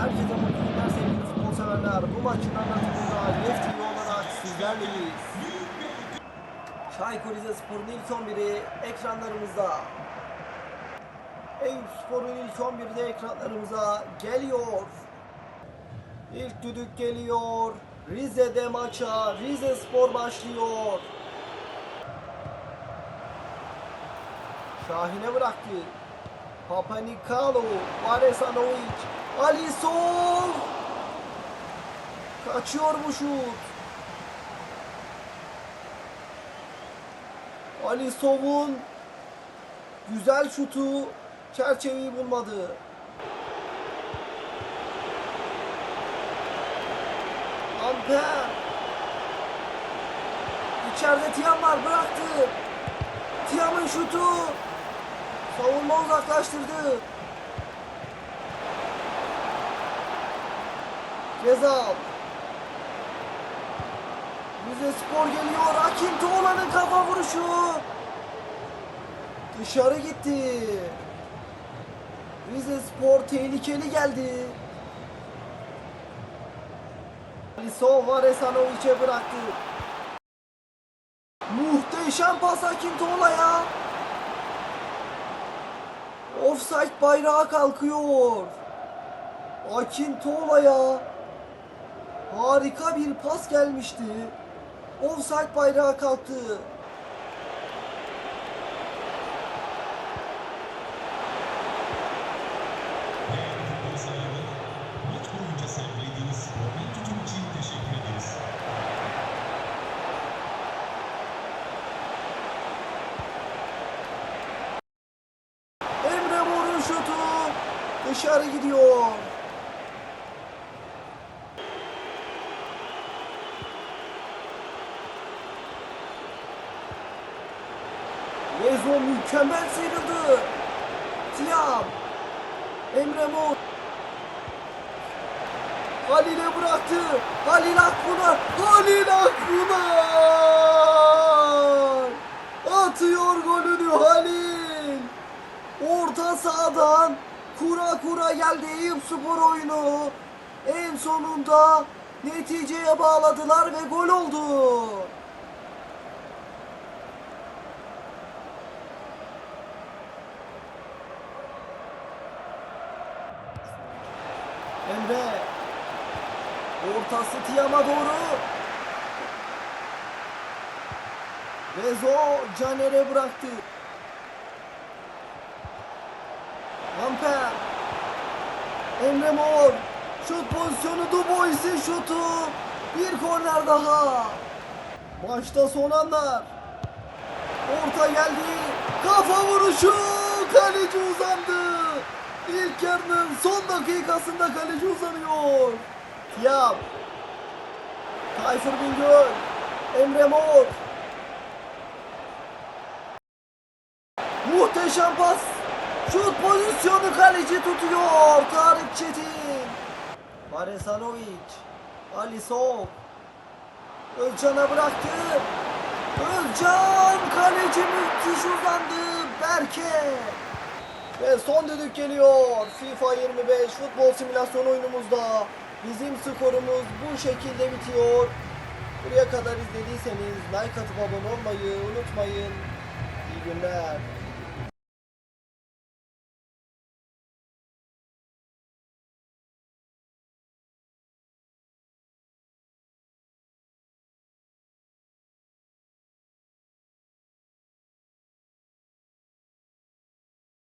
Herkese mutlu günler sevgili severler. Bu maçın anlatımında Left TV olarak sizlerleyiz. Çaykur Rizespor'un ilk 11'i ekranlarımızda. Eyüp Spor'un ilk 11'i de ekranlarımıza geliyor. İlk düdük geliyor. Rize'de maça Rize Spor başlıyor. Şahin'e bıraktı. Papanikalo, Varesanovic, Alisov. Kaçıyor bu şut. Alisov'un güzel şutu çerçeveyi bulmadı. Amper. İçeride Tiam var bıraktı. Tiam'ın şutu. Savunma uzaklaştırdı. Gezal. Rize Spor geliyor. Akin Toğla'nın kafa vuruşu. Dışarı gitti. Rize Spor tehlikeli geldi. Alisov Varesanovic'e bıraktı. Muhteşem pas Akin Toğla'ya. Offside bayrağı kalkıyor. Akin Toğla'ya harika bir pas gelmişti. Offside bayrağı kalktı. Emre Mor'un şutu dışarı gidiyor. Lezo mükemmel sıyrıldı. Tiam. Emre Mor. Halil'e bıraktı. Halil Akbunar. Halil Akbunar. Atıyor golünü Halil. Orta sahadan kura kura geldi Eyüp Spor oyunu. En sonunda neticeye bağladılar ve gol oldu. Emre ortası Tiam'a doğru. Rezo Caner'e bıraktı. Amper. Emre Mor. Şut pozisyonu Dubois'in şutu. Bir korner daha. Maçta son anlar. Orta geldi. Kafa vuruşu. Kaleci uzandı. İlk yarının son dakikasında kaleci uzanıyor. Tiam. Tayfur Bingöl. Emre Mor. Muhteşem pas. Şut pozisyonu kaleci tutuyor. Tarık Çetin. Varesanovic. Alisov. Özcan'a bıraktı. Özcan kaleci müthiş uzandı. Berke. Ve son düdük geliyor. FIFA 25 futbol simülasyon oyunumuzda. Bizim skorumuz bu şekilde bitiyor. Buraya kadar izlediyseniz like atıp abone olmayı unutmayın. İyi günler.